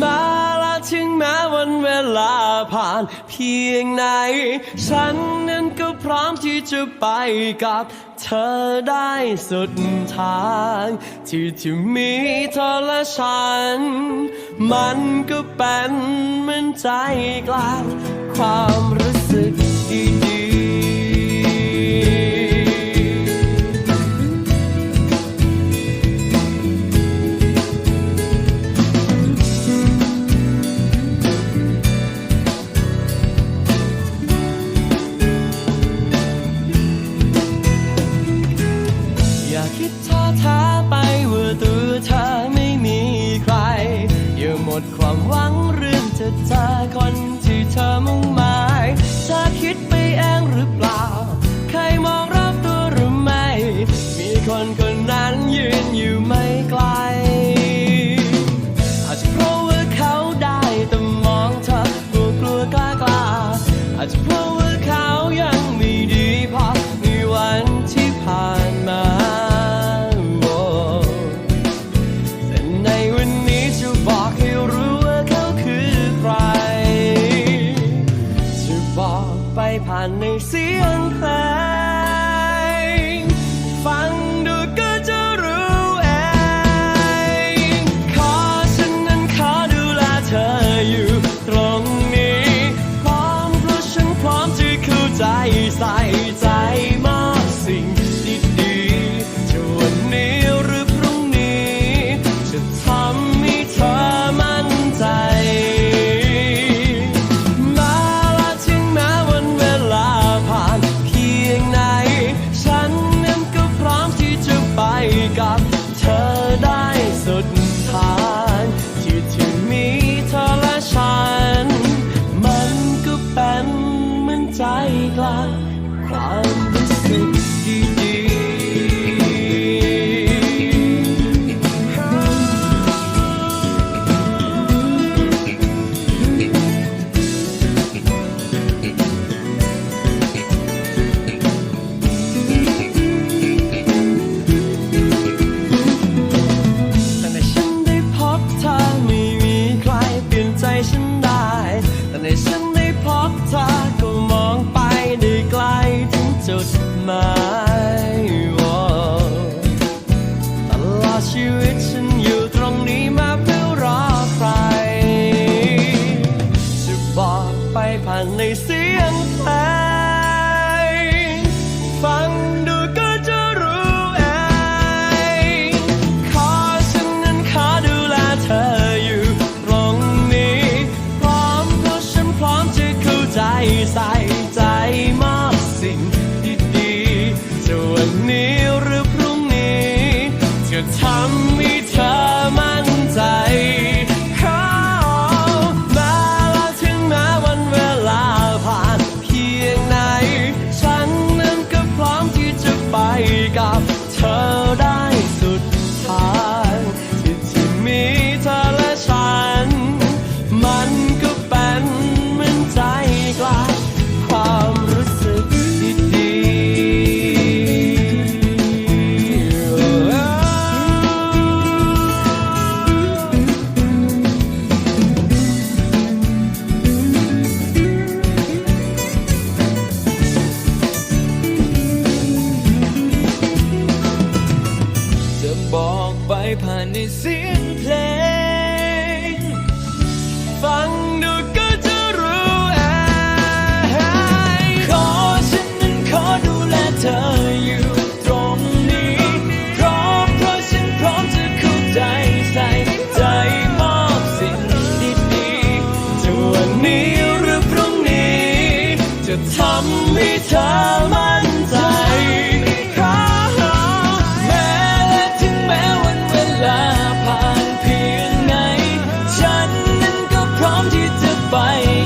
มาลาถึงแม้วันเวลาผ่านเพียงไหน ฉันนั้นก็พร้อมที่จะไปกับเธอได้สุดทาง ที่จะมีเธอและฉัน มันก็เป็นเหมือนใจกลางความรู้สึก ดความหวังเรื่องจะเาอคนที่เธอมุ่งหมายเธอคิดไปเองหรือเปล่า my จะทำให้เธอ 背叛你心 prompt you to fight.